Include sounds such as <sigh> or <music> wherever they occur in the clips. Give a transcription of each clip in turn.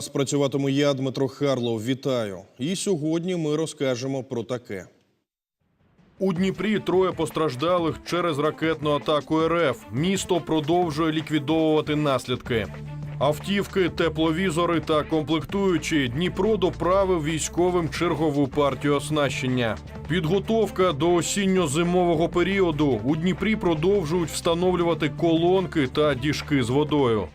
Спрацюватиму я, Дмитро Харлов. Вітаю. І сьогодні ми розкажемо про таке. У Дніпрі троє постраждалих через ракетну атаку РФ. Місто продовжує ліквідовувати наслідки. Автівки, тепловізори та комплектуючі Дніпро доправив військовим чергову партію оснащення. Підготовка до осінньо-зимового періоду у Дніпрі продовжують встановлювати колонки та діжки з водою.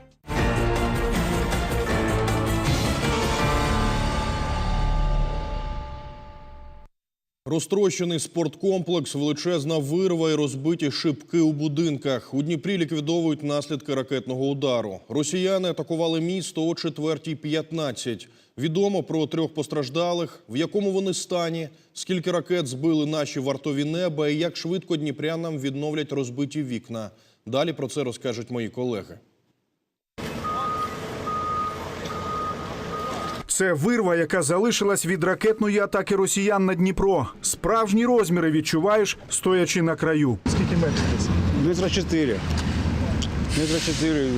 Розтрощений спорткомплекс, величезна вирва і розбиті шибки у будинках. У Дніпрі ліквідовують наслідки ракетного удару. Росіяни атакували місто о 4.15. Відомо про трьох постраждалих, в якому вони стані, скільки ракет збили наші вартові неба і як швидко дніпрянам відновлять розбиті вікна. Далі про це розкажуть мої колеги. Це вирва, яка залишилась від ракетної атаки росіян на Дніпро. Справжні розміри відчуваєш, стоячи на краю. Скільки метрів? Метра 4. Метра 4,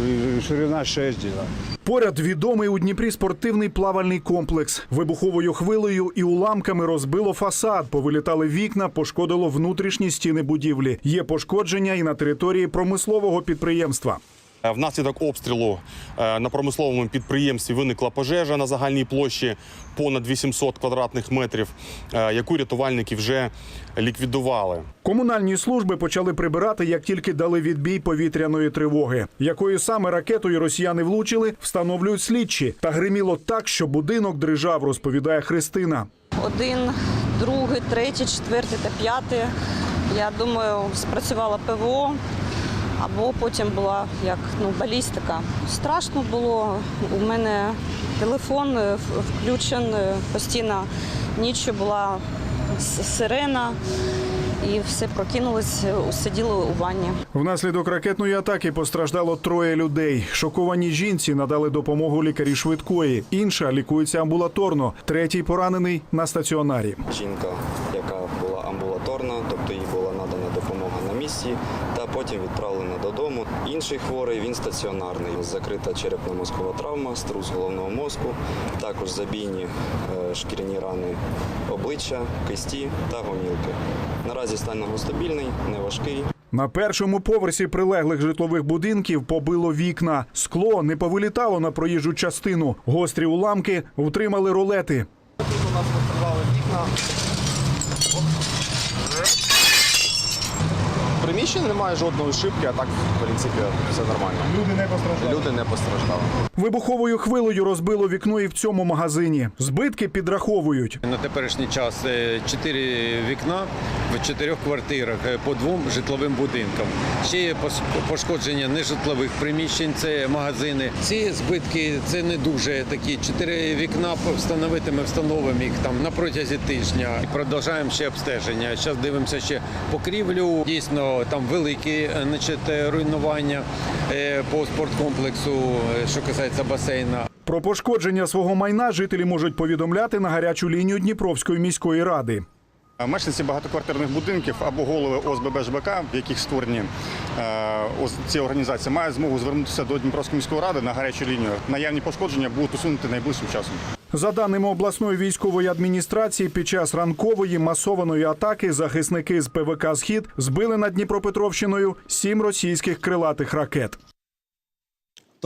ширина 6 діла. Поряд відомий у Дніпрі спортивний плавальний комплекс. Вибуховою хвилею і уламками розбило фасад, повилітали вікна, пошкодило внутрішні стіни будівлі. Є пошкодження і на території промислового підприємства. Е, Внаслідок обстрілу е, на промисловому підприємстві виникла пожежа на загальній площі понад 800 квадратних метрів, е, яку рятувальники вже ліквідували. Комунальні служби почали прибирати, як тільки дали відбій повітряної тривоги. Якою саме ракетою росіяни влучили, встановлюють слідчі. Та гриміло так, що будинок дрижав, розповідає Христина. Один, другий, третій, четвертий та п'ятий. Я думаю, спрацювала ПВО. Або потім була як ну, балістика. Страшно було. У мене телефон е, включений постійно. Ніччю була сирена, і все прокинулись, е, сиділи у ванні. Внаслідок ракетної атаки постраждало троє людей. Шоковані жінці надали допомогу лікарі швидкої. Інша лікується амбулаторно. Третій поранений на стаціонарі. жінка, яка була амбулаторна, тобто їй була надана допомога на місці, та потім відправлена додому. Інший хворий він стаціонарний. Закрита черепно-мозкова травма, струс головного мозку, також забійні е, шкіряні рани обличчя, кисті та гомілки. Наразі стан його стабільний, неважкий. На першому поверсі прилеглих житлових будинків побило вікна. Скло не повилітало на проїжджу частину. Гострі уламки втримали ролети. Приміщення немає жодної шибки, а так, в принципі, все нормально. Люди не постраждали. Люди не постраждали. Вибуховою хвилею розбило вікно і в цьому магазині. Збитки підраховують. На теперішній час е, чотири вікна в чотирьох квартирах е, по двом житловим будинкам. Ще є пошкодження нежитлових приміщень, це магазини. Ці збитки це не дуже такі. Чотири вікна встановити ми встановимо їх там на протязі тижня. І продовжуємо ще обстеження. Зараз дивимося ще покрівлю. Дійсно, там великі е, значить, е, руйнування е, по спорткомплексу, що касається басейна. Про пошкодження свого майна жителі можуть повідомляти на гарячу лінію Дніпровської міської ради. Мешканці багатоквартирних будинків або голови ОСББ ЖБК, в яких створені е, ці організації, мають змогу звернутися до Дніпровської міської ради на гарячу лінію. Наявні пошкодження будуть усунути найближчим часом. За даними обласної військової адміністрації, під час ранкової масованої атаки захисники з ПВК Схід збили над Дніпропетровщиною сім російських крилатих ракет.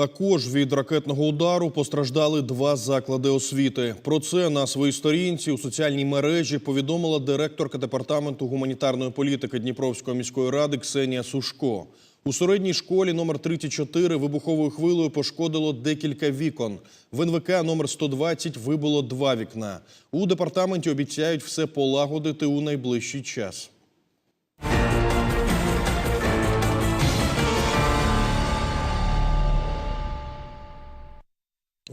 Також від ракетного удару постраждали два заклади освіти. Про це на своїй сторінці у соціальній мережі повідомила директорка департаменту гуманітарної політики Дніпровської міської ради Ксенія Сушко. У середній школі номер 34 вибуховою хвилею пошкодило декілька вікон. В НВК номер 120 вибило два вікна. У департаменті обіцяють все полагодити у найближчий час.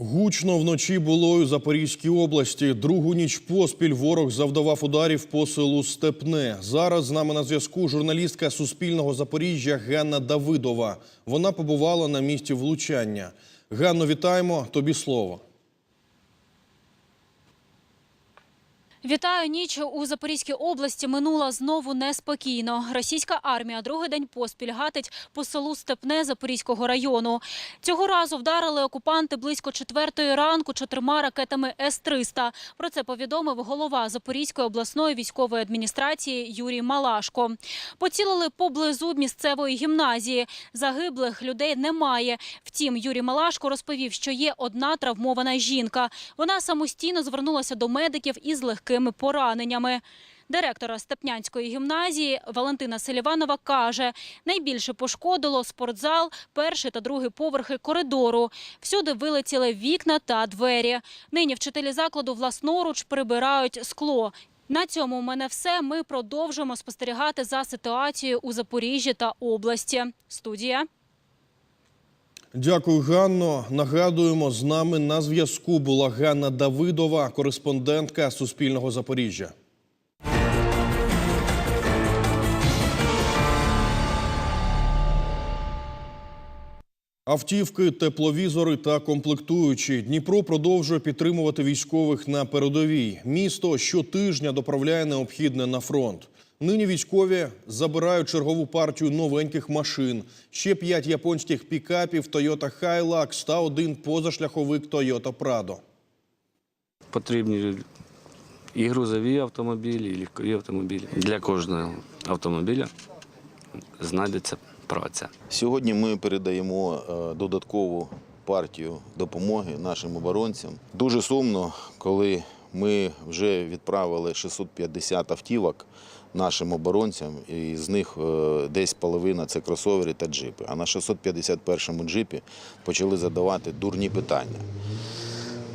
Гучно вночі було у Запорізькій області. Другу ніч поспіль ворог завдавав ударів по селу Степне. Зараз з нами на зв'язку журналістка Суспільного Запоріжжя Ганна Давидова. Вона побувала на місці влучання. Ганно, вітаємо. Тобі слово. Вітаю ніч у Запорізькій області. Минула знову неспокійно. Російська армія другий день поспіль гатить по селу Степне Запорізького району. Цього разу вдарили окупанти близько четвертої ранку чотирма ракетами С-300. Про це повідомив голова Запорізької обласної військової адміністрації Юрій Малашко. Поцілили поблизу місцевої гімназії. Загиблих людей немає. Втім, Юрій Малашко розповів, що є одна травмована жінка. Вона самостійно звернулася до медиків із легкими пораненнями. Директора Степнянської гімназії Валентина Селіванова каже, найбільше пошкодило спортзал, перший та другий поверхи коридору. Всюди вилетіли вікна та двері. Нині вчителі закладу власноруч прибирають скло. На цьому у мене все. Ми продовжуємо спостерігати за ситуацією у Запоріжжі та області. Студія. Дякую, Ганно. Нагадуємо, з нами на зв'язку була Ганна Давидова, кореспондентка Суспільного Запоріжжя. Автівки, тепловізори та комплектуючі. Дніпро продовжує підтримувати військових на передовій. Місто щотижня доправляє необхідне на фронт. Нині військові забирають чергову партію новеньких машин, ще п'ять японських пікапів Toyota Hilux та один позашляховик Toyota Prado. потрібні і грузові автомобілі, і легкові автомобілі. Для кожного автомобіля знайдеться праця. Сьогодні ми передаємо е, додаткову партію допомоги нашим оборонцям. Дуже сумно, коли ми вже відправили 650 автівок нашим оборонцям, і з них е, десь половина це кросовери та джипи. А на 651-му джипі почали задавати дурні питання.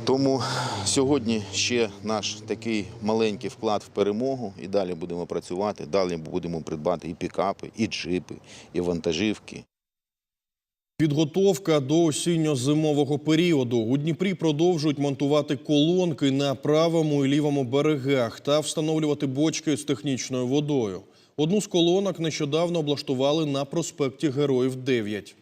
Тому сьогодні ще наш такий маленький вклад в перемогу, і далі будемо працювати. Далі будемо придбати і пікапи, і джипи, і вантажівки. Підготовка до осінньо-зимового періоду. У Дніпрі продовжують монтувати колонки на правому і лівому берегах та встановлювати бочки з технічною водою. Одну з колонок нещодавно облаштували на проспекті Героїв 9.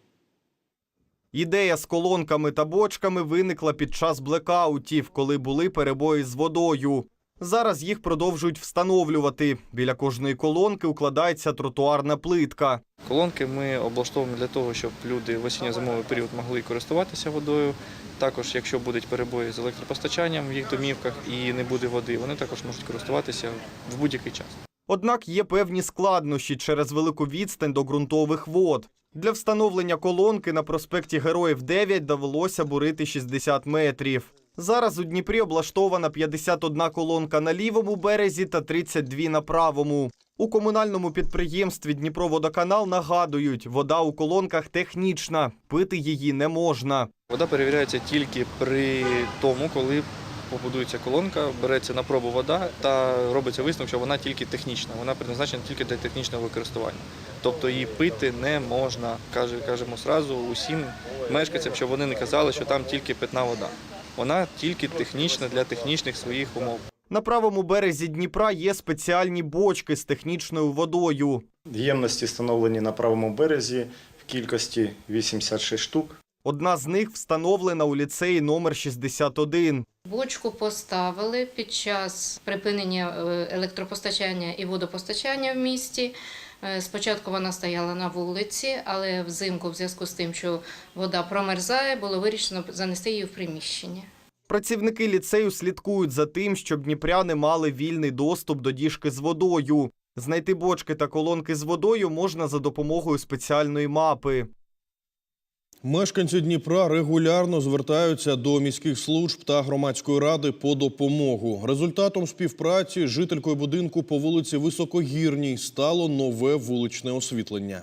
Ідея з колонками та бочками виникла під час блекаутів, коли були перебої з водою. Зараз їх продовжують встановлювати. Біля кожної колонки укладається тротуарна плитка. Колонки ми облаштовуємо для того, щоб люди в осінньо-зимовий період могли користуватися водою. Також, якщо будуть перебої з електропостачанням в їх домівках і не буде води, вони також можуть користуватися в будь-який час. Однак є певні складнощі через велику відстань до ґрунтових вод. Для встановлення колонки на проспекті Героїв 9 довелося бурити 60 метрів. Зараз у Дніпрі облаштована 51 колонка на лівому березі та 32 на правому. У комунальному підприємстві Дніпроводоканал нагадують, вода у колонках технічна, пити її не можна. Вода перевіряється тільки при тому, коли побудується колонка, береться на пробу вода та робиться висновок, що вона тільки технічна, вона призначена тільки для технічного використання. Тобто її пити не можна. Каже, кажемо сразу усім мешканцям, щоб вони не казали, що там тільки питна вода. Вона тільки технічна для технічних своїх умов. На правому березі Дніпра є спеціальні бочки з технічною водою. Ємності встановлені на правому березі в кількості 86 штук. Одна з них встановлена у ліцеї номер 61. Бочку поставили під час припинення е, електропостачання і водопостачання в місті. Е, Спочатку вона стояла на вулиці, але взимку, в зв'язку з тим, що вода промерзає, було вирішено занести її в приміщення. Працівники ліцею слідкують за тим, щоб дніпряни мали вільний доступ до діжки з водою. Знайти бочки та колонки з водою можна за допомогою спеціальної мапи. Мешканці Дніпра регулярно звертаються до міських служб та громадської ради по допомогу. Результатом співпраці з жителькою будинку по вулиці Високогірній стало нове вуличне освітлення.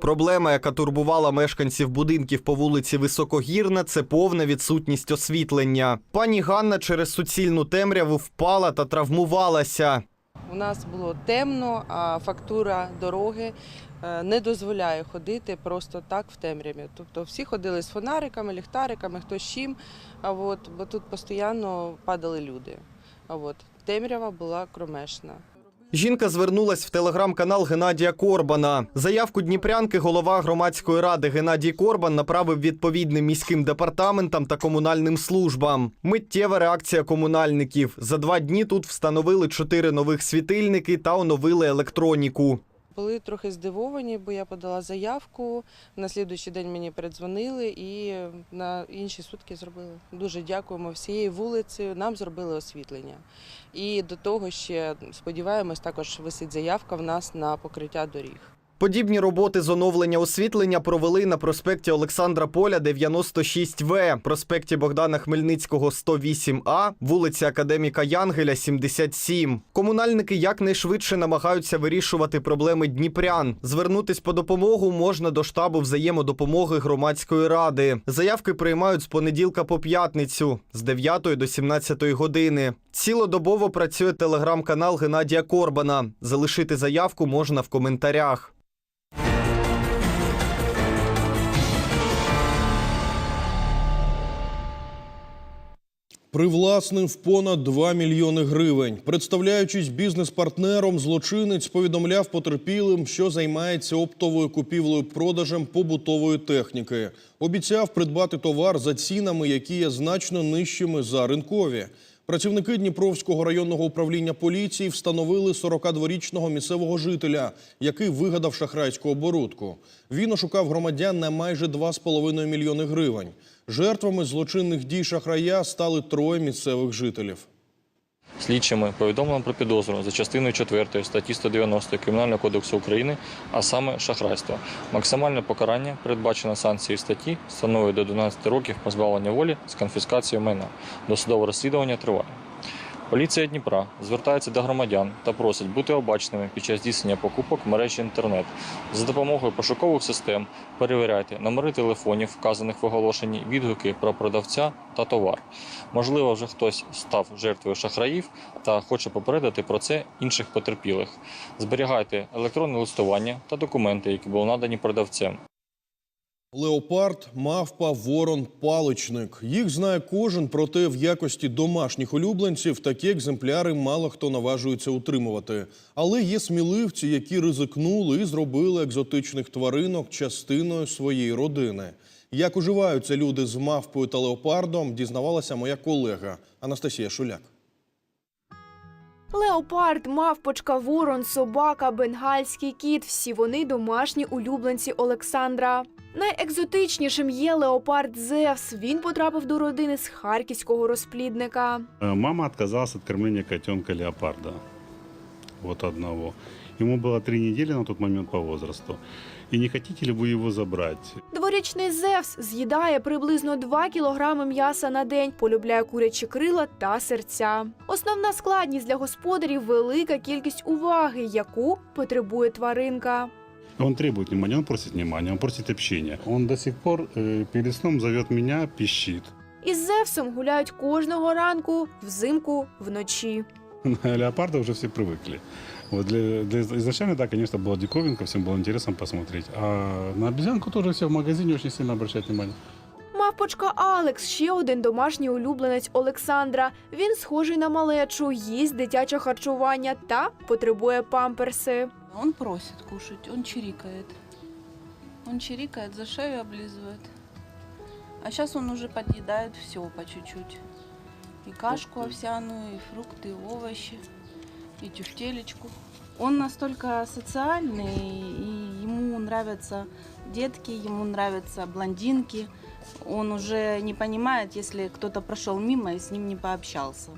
Проблема, яка турбувала мешканців будинків по вулиці Високогірна, це повна відсутність освітлення. Пані Ганна через суцільну темряву впала та травмувалася. У нас було темно, а фактура дороги е, не дозволяє ходити просто так в темряві. Тобто всі ходили з фонариками, ліхтариками, хто з чим, а от, бо тут постійно падали люди. А от, темрява була кромешна. Жінка звернулась в телеграм-канал Геннадія Корбана. Заявку Дніпрянки голова громадської ради Геннадій Корбан направив відповідним міським департаментам та комунальним службам. Миттєва реакція комунальників. За два дні тут встановили чотири нових світильники та оновили електроніку. Були трохи здивовані, бо я подала заявку. На слідуючий день мені передзвонили і на інші сутки зробили. Дуже дякуємо всієї вулиці. Нам зробили освітлення. І до того ще сподіваємось, також висить заявка в нас на покриття доріг. Подібні роботи з оновлення освітлення провели на проспекті Олександра Поля 96В, проспекті Богдана Хмельницького 108А, вулиці Академіка Янгеля 77. Комунальники якнайшвидше намагаються вирішувати проблеми дніпрян. Звернутись по допомогу можна до штабу взаємодопомоги громадської ради. Заявки приймають з понеділка по п'ятницю з 9 до 17 години. Цілодобово працює телеграм-канал Геннадія Корбана. Залишити заявку можна в коментарях. Привласнив понад 2 мільйони гривень. Представляючись бізнес-партнером, злочинець повідомляв потерпілим, що займається оптовою купівлею продажем побутової техніки. Обіцяв придбати товар за цінами, які є значно нижчими за ринкові. Працівники Дніпровського районного управління поліції встановили 42-річного місцевого жителя, який вигадав шахрайську оборудку. Він ошукав громадян на майже 2,5 мільйони гривень. Жертвами злочинних дій шахрая стали троє місцевих жителів. Слідчими повідомлено про підозру за частиною 4 статті 190 Кримінального кодексу України, а саме шахрайство. Максимальне покарання, передбачено санкцією статті, становить до 12 років позбавлення волі з конфіскацією майна. Досудове розслідування триває. Поліція Дніпра звертається до громадян та просить бути обачними під час здійснення покупок мережі інтернет. За допомогою пошукових систем перевіряйте номери телефонів, вказаних в оголошенні, відгуки про продавця та товар. Можливо, вже хтось став жертвою шахраїв та хоче попередити про це інших потерпілих. Зберігайте електронне листування та документи, які були надані продавцем. Леопард, мавпа, ворон, паличник. Їх знає кожен, проте в якості домашніх улюбленців такі екземпляри мало хто наважується утримувати. Але є сміливці, які ризикнули і зробили екзотичних тваринок частиною своєї родини. Як уживаються люди з мавпою та леопардом, дізнавалася моя колега Анастасія Шуляк. Леопард, мавпочка, ворон, собака, бенгальський кіт всі вони домашні улюбленці Олександра. Найекзотичнішим є леопард Зевс. Він потрапив до родини з харківського розплідника. Мама отказалась от кормления котенка леопарда. Вот одного. Ему было три недели на тот момент по возрасту. И не хотите ли вы его забрать? Дворічний Зевс з'їдає приблизно 2 кілограми м'яса на день, полюбляє курячі крила та серця. Основна складність для господарів велика кількість уваги, яку потребує тваринка. Он требует внимания, он просит внимания, он просит общения. Он до сих пор э, перед сном зовет меня, пищит. Із Зевсом гуляють кожного ранку, взимку, вночі. На леопарда уже все привыкли. Вот для, для- изначально, да, конечно, была диковинка, всем было интересно посмотреть. А на обезьянку тоже все в магазине очень сильно обращают внимание. Мавпочка Алекс ще один домашній улюбленець Олександра. Він схожий на малечу, їсть дитяче харчування та потребує памперси. Он просит кушать, он чирикает. Он чирикает, за шею облизывает. А сейчас он уже подъедает все по чуть-чуть. И кашку овсяную, и фрукты, и овощи, и тефтелечку. Он настолько социальный, и ему нравятся детки, ему нравятся блондинки. Он уже не понимает, если кто-то прошел мимо и с ним не пообщался.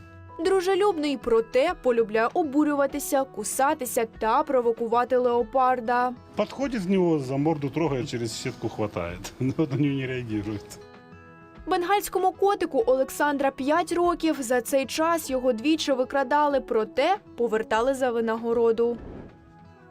Дружелюбний, проте полюбляє обурюватися, кусатися та провокувати леопарда. Подходит в него, за морду трогает, через сетку хватает. Но <laughs> вот на нього не реагирует. Бенгальському котику Олександра 5 років. За цей час його двічі викрадали, проте повертали за винагороду.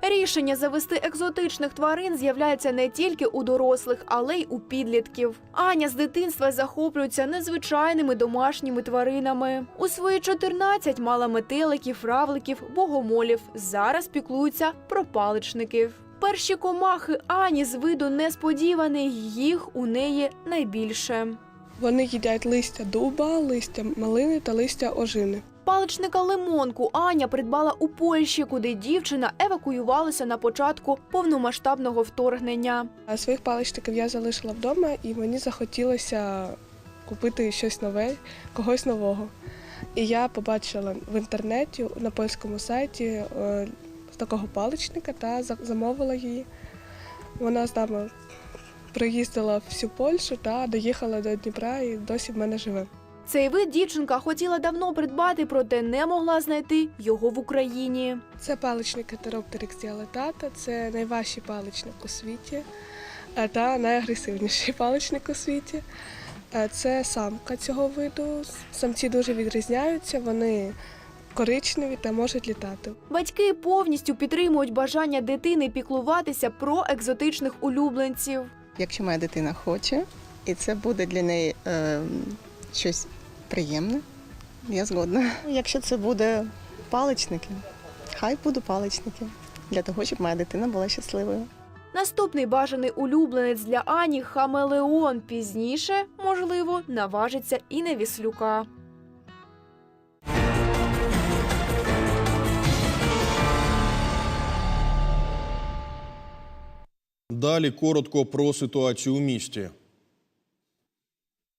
Рішення завести екзотичних тварин з'являється не тільки у дорослих, але й у підлітків. Аня з дитинства захоплюється незвичайними домашніми тваринами. У свої 14 мала метеликів, равликів, богомолів. Зараз піклуються про паличників. Перші комахи Ані з виду несподіваний, їх у неї найбільше. Вони їдять листя дуба, листя малини та листя ожини. Паличника лимонку Аня придбала у Польщі, куди дівчина евакуювалася на початку повномасштабного вторгнення. Своїх паличників я залишила вдома, і мені захотілося купити щось нове, когось нового. І я побачила в інтернеті на польському сайті е, такого паличника та замовила її. Вона з нами приїздила всю Польщу та доїхала до Дніпра і досі в мене живе. Цей вид дівчинка хотіла давно придбати, проте не могла знайти його в Україні. Це паличник Heteropteryx dialetata, це найважчий паличник у світі е, та найагресивніший <laughs> паличник у світі. Е, Це самка цього виду. Самці дуже відрізняються, вони коричневі та можуть літати. Батьки повністю підтримують бажання дитини піклуватися про екзотичних улюбленців. Якщо моя дитина хоче, і це буде для неї е, щось приємне, я згодна. Якщо це буде паличники, хай будуть паличники для того, щоб моя дитина була щасливою. Наступний бажаний улюбленець для Ані хамелеон. Пізніше, можливо, наважиться і на віслюка. Далі коротко про ситуацію у місті.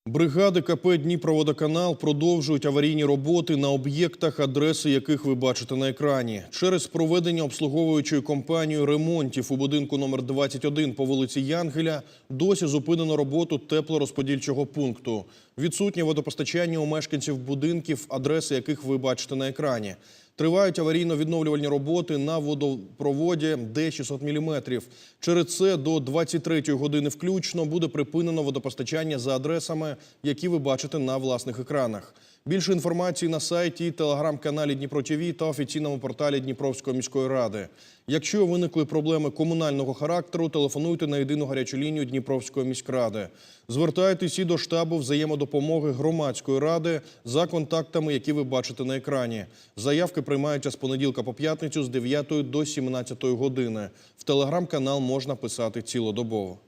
Бригади КП Дніпроводоканал продовжують аварійні роботи на об'єктах, адреси яких ви бачите на екрані. Через проведення обслуговуючою компанією ремонтів у будинку номер 21 по вулиці Янгеля досі зупинено роботу теплорозподільчого пункту. Відсутнє водопостачання у мешканців будинків, адреси яких ви бачите на екрані. Тривають аварійно-відновлювальні роботи на водопроводі Д-600 мм. Через це до 23 години включно буде припинено водопостачання за адресами, які ви бачите на власних екранах. Більше інформації на сайті, телеграм-каналі Дніпро ТВ та офіційному порталі Дніпровської міської ради. Якщо виникли проблеми комунального характеру, телефонуйте на єдину гарячу лінію Дніпровської міськради. Звертайтесь і до штабу взаємодопомоги громадської ради за контактами, які ви бачите на екрані. Заявки приймаються з понеділка по п'ятницю з 9 до 17 години. В телеграм-канал можна писати цілодобово.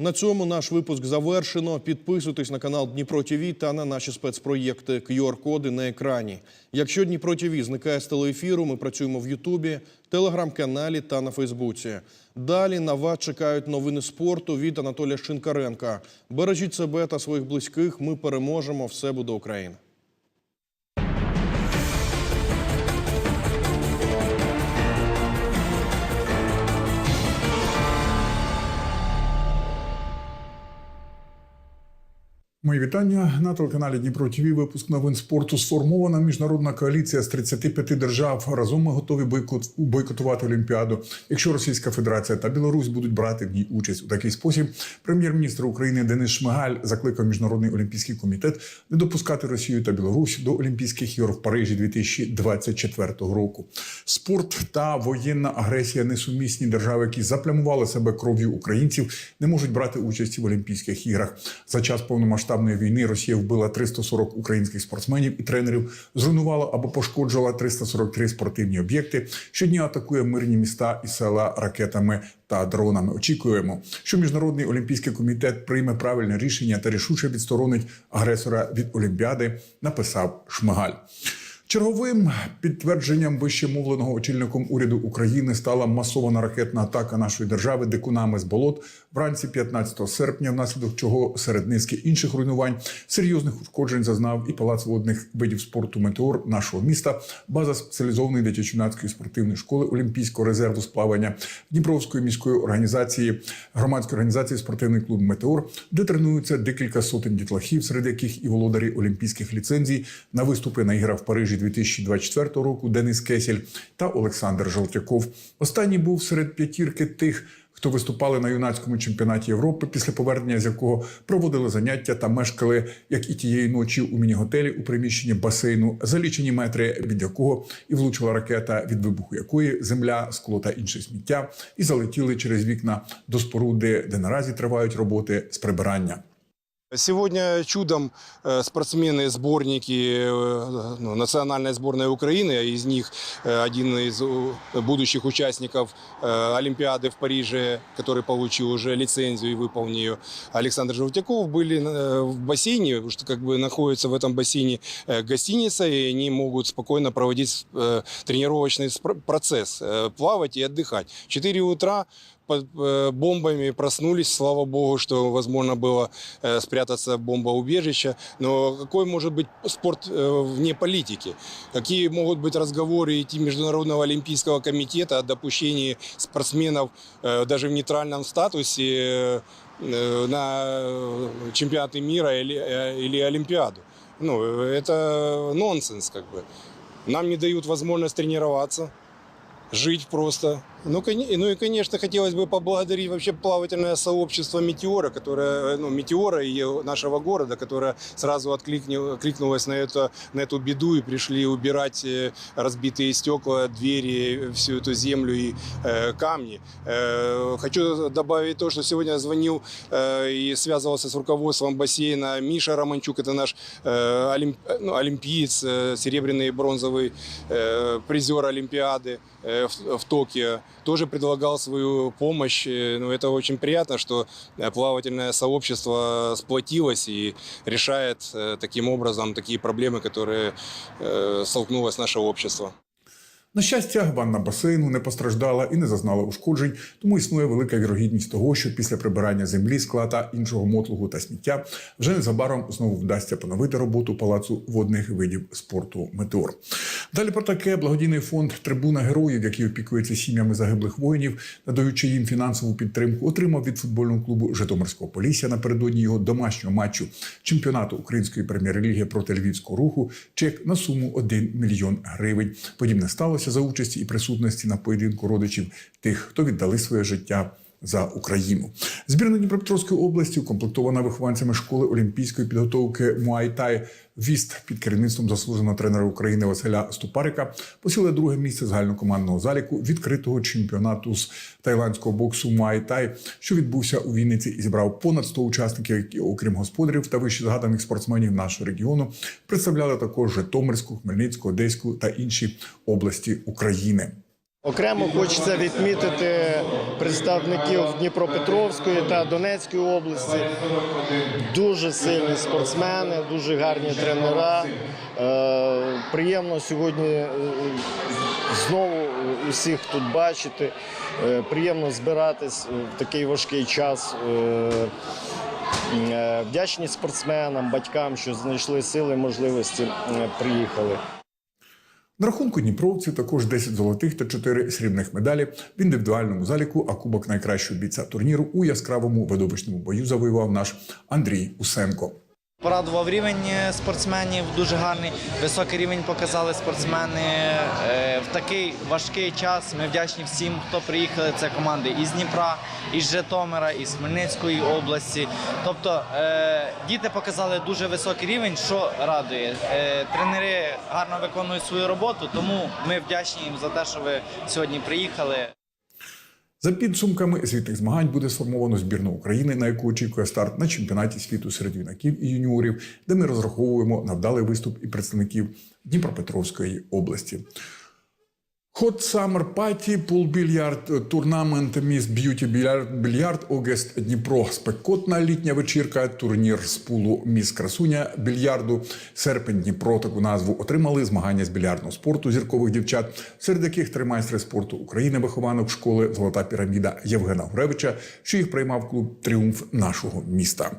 На цьому наш випуск завершено. Підписуйтесь на канал Дніпро ТВ та на наші спецпроєкти QR-коди на екрані. Якщо Дніпро ТВ зникає з телеефіру, ми працюємо в Ютубі, телеграм-каналі та на Фейсбуці. Далі на вас чекають новини спорту від Анатолія Шинкаренка. Бережіть себе та своїх близьких. Ми переможемо. Все буде Україна. Мої вітання на телеканалі Дніпро ТВ. Випуск новин спорту сформована міжнародна коаліція з 35 держав. Разом ми готові бойкот, бойкотувати Олімпіаду. Якщо Російська Федерація та Білорусь будуть брати в ній участь у такий спосіб, прем'єр-міністр України Денис Шмигаль закликав міжнародний олімпійський комітет не допускати Росію та Білорусь до Олімпійських ігор в Парижі 2024 року. Спорт та воєнна агресія несумісні держави, які заплямували себе кров'ю українців, не можуть брати участь в Олімпійських іграх. За час повномасштабної війни Росія вбила 340 українських спортсменів і тренерів, зруйнувала або пошкоджила 343 спортивні об'єкти. Щодня атакує мирні міста і села ракетами та дронами. Очікуємо, що міжнародний олімпійський комітет прийме правильне рішення та рішуче відсторонить агресора від Олімпіади. Написав Шмигаль. Черговим підтвердженням вищемовленого очільником уряду України стала масована ракетна атака нашої держави дикунами з болот вранці 15 серпня, внаслідок чого серед низки інших руйнувань серйозних ушкоджень зазнав і палац водних видів спорту Метеор нашого міста, база спеціалізованої дитячо-юнацької спортивної школи Олімпійського резерву з Дніпровської міської організації громадської організації спортивний клуб Метеор, де тренуються декілька сотень дітлахів, серед яких і володарі олімпійських ліцензій на виступи на іграх в Парижі 2024 року Денис Кесіль та Олександр Жолтяков. Останній був серед п'ятірки тих. Хто виступали на юнацькому чемпіонаті Європи, після повернення з якого проводили заняття та мешкали, як і тієї ночі у міні-готелі у приміщенні басейну, за лічені метри від якого і влучила ракета, від вибуху якої земля, скло та інше сміття, і залетіли через вікна до споруди, де наразі тривають роботи з прибирання. Сегодня чудом э, спортсмены, сборники э, ну, национальной сборной Украины, а из них э, один из э, будущих участников э, Олимпиады в Париже, который получил уже лицензию и выполнил ее, Александр Желтяков, были э, в бассейне, потому что как бы находится в этом бассейне э, гостиница, и они могут спокойно проводить э, тренировочный спр- процесс, э, плавать и отдыхать. В 4 утра под э, бомбами проснулись, слава богу, что возможно было э, спрятаться в бомбоубежище. Но какой может быть спорт э, вне политики? Какие могут быть разговоры идти Международного олимпийского комитета о допущении спортсменов даже в нейтральном статусе на чемпионаты мира или, или Олимпиаду? Ну, это нонсенс как бы. Нам не дают возможность тренироваться, жить просто. Ну, ну и, конечно, хотелось бы поблагодарить вообще плавательное сообщество «Метеора», которое, ну, «Метеора» и нашего города, которое сразу откликнулось на, это, на эту беду и пришли убирать э, разбитые стекла, двери, всю эту землю и э, камни. Э, хочу добавить то, что сегодня звонил э, и связывался с руководством бассейна Миша Романчук, это наш э, олимп- ну, олимпиец, э, серебряный и бронзовый э, призер Олимпиады э, в, в Токио, тоже предлагал свою помощь. Э, Ну, это очень приятно, что э, плавательное сообщество сплотилось и решает э, таким образом такие проблемы, которые э, столкнулось наше общество. На щастя, ванна басейну не постраждала і не зазнала ушкоджень, тому існує велика вірогідність того, що після прибирання землі, скла та іншого мотлугу та сміття вже незабаром знову вдасться поновити роботу палацу водних видів спорту Метеор. Далі про таке благодійний фонд Трибуна героїв, який опікується сім'ями загиблих воїнів, надаючи їм фінансову підтримку, отримав від футбольного клубу Житомирського Полісся напередодні його домашнього матчу чемпіонату української прем'єр-ліги проти львівського руху чек на суму 1 мільйон гривень. Подібне сталося за участі і присутності на поєдинку родичів тих, хто віддали своє життя. За Україну збірна Дніпропетровської області, укомплектована вихованцями школи олімпійської підготовки Муайтай Віст під керівництвом заслуженого тренера України Василя Ступарика, посіла друге місце загальнокомандного заліку відкритого чемпіонату з тайландського боксу Муайтай, що відбувся у Вінниці і зібрав понад 100 учасників, які, окрім господарів та вище згаданих спортсменів нашого регіону, представляли також Житомирську, Хмельницьку, Одеську та інші області України. Окремо хочеться відмітити представників Дніпропетровської та Донецької області. Дуже сильні спортсмени, дуже гарні тренера. Е, Приємно сьогодні е, знову усіх тут бачити. Е, Приємно збиратись в такий важкий час. Вдячні спортсменам, батькам, що знайшли сили, можливості, приїхали. На рахунку Дніпровців також 10 золотих та 4 срібних медалі в індивідуальному заліку, а кубок найкращого бійця турніру у яскравому видовищному бою завоював наш Андрій Усенко. Порадував рівень е, спортсменів, дуже гарний, високий рівень показали спортсмени. Е, В такий важкий час ми вдячні всім, хто приїхали. Це команди із Дніпра, із Житомира, із Хмельницької області. Тобто е, діти показали дуже високий рівень, що радує. Тренери гарно виконують свою роботу, тому ми вдячні їм за те, що ви сьогодні приїхали. За підсумками світних змагань буде сформовано збірну України, на яку очікує старт на чемпіонаті світу серед юнаків і юніорів, де ми розраховуємо на вдалий виступ і представників Дніпропетровської області. Hot Summer Party, Pool Billiard, турнамент Miss Beauty Billiard, Огест Дніпро, спекотна літня вечірка, турнір з пулу Міс Красуня більярду, серпень Дніпро таку назву отримали змагання з більярдного спорту зіркових дівчат, серед яких три майстри спорту України, вихованок школи Золота піраміда Євгена Гуревича, що їх приймав клуб Тріумф нашого міста.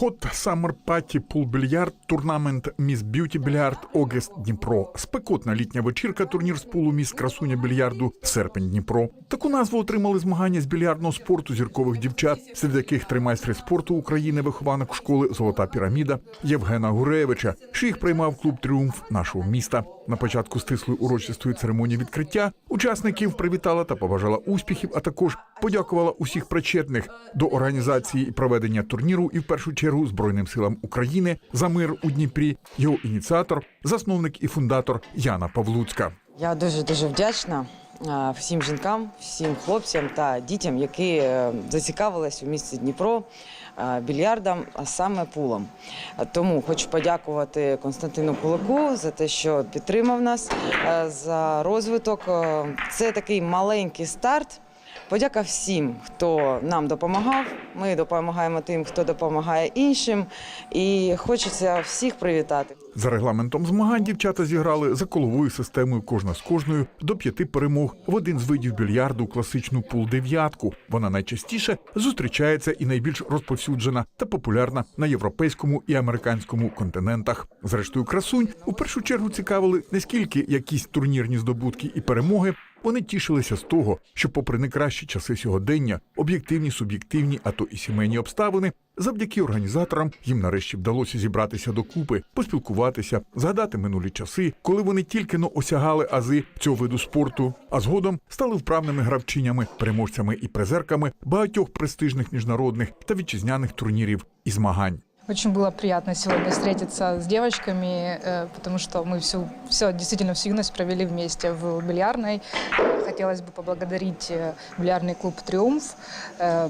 Hot Summer Party Pool Більярд, турнамент Міс Б'юті Більярд, Огест Дніпро. Спекотна літня вечірка, турнір з пулу Міс Красуня більярду, серпень Дніпро. Таку назву отримали змагання з більярдного спорту зіркових дівчат, серед яких три майстри спорту України, вихованок школи Золота піраміда Євгена Гуревича, що їх приймав клуб Тріумф нашого міста. На початку стислої урочистої церемонії відкриття учасників привітала та побажала успіхів, а також подякувала усіх причетних до організації і проведення турніру і в першу чергу Збройним силам України за мир у Дніпрі. Його ініціатор, засновник і фундатор Яна Павлуцька. Я дуже дуже вдячна всім жінкам, всім хлопцям та дітям, які е, зацікавились у місті Дніпро більярдом, а саме пулом. Тому хочу подякувати Константину Кулаку за те, що підтримав нас за розвиток. Е, Це такий маленький старт. Подяка всім, хто нам допомагав. Ми допомагаємо тим, хто допомагає іншим. І хочеться всіх привітати. За регламентом змагань дівчата зіграли за коловою системою кожна з кожною до п'яти перемог в один з видів більярду класичну пул дев'ятку. Вона найчастіше зустрічається і найбільш розповсюджена та популярна на європейському і американському континентах. Зрештою, красунь у першу чергу цікавили не скільки якісь турнірні здобутки і перемоги. Вони тішилися з того, що, попри найкращі часи сьогодення, об'єктивні, суб'єктивні, а то і сімейні обставини, завдяки організаторам їм нарешті вдалося зібратися докупи, поспілкуватися, згадати минулі часи, коли вони тільки но осягали ази цього виду спорту, а згодом стали вправними гравчинями, переможцями і призерками багатьох престижних міжнародних та вітчизняних турнірів і змагань. Очень было приятно сегодня встретиться с девочками, э, потому что мы всю, все, действительно всю юность провели вместе в бильярдной. Хотелось бы поблагодарить э, бильярдный клуб «Триумф», э,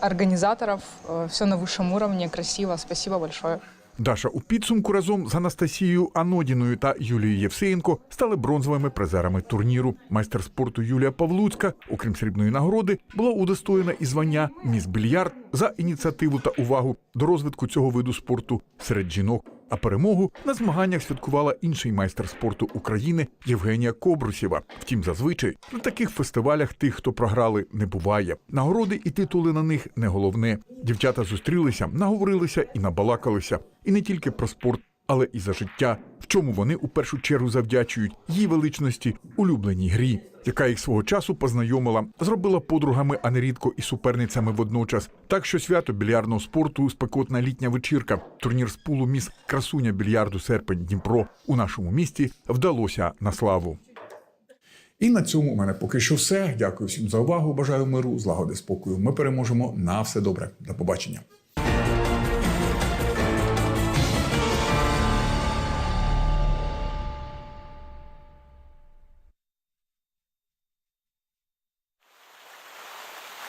организаторов. Все на высшем уровне, красиво. Спасибо большое. Даша у підсумку разом з Анастасією Анодіною та Юлією Євсеєнко стали бронзовими призерами турніру. Майстер спорту Юлія Павлуцька, окрім срібної нагороди, була удостоєна і звання Міс Більярд за ініціативу та увагу до розвитку цього виду спорту серед жінок. А перемогу на змаганнях святкувала інший майстер спорту України Євгенія Кобрусєва. Втім, зазвичай на таких фестивалях тих, хто програли, не буває. Нагороди і титули на них не головне. Дівчата зустрілися, наговорилися і набалакалися. І не тільки про спорт, але і за життя, чому вони у першу чергу завдячують її величності улюбленій грі, яка їх свого часу познайомила, зробила подругами, а нерідко і суперницями водночас. Так що свято більярдного спорту спекотна літня вечірка, турнір з пулу міс красуня більярду серпень Дніпро у нашому місті вдалося на славу. І на цьому у мене поки що все. Дякую всім за увагу. Бажаю миру, злагоди, спокою. Ми переможемо на все добре. До побачення.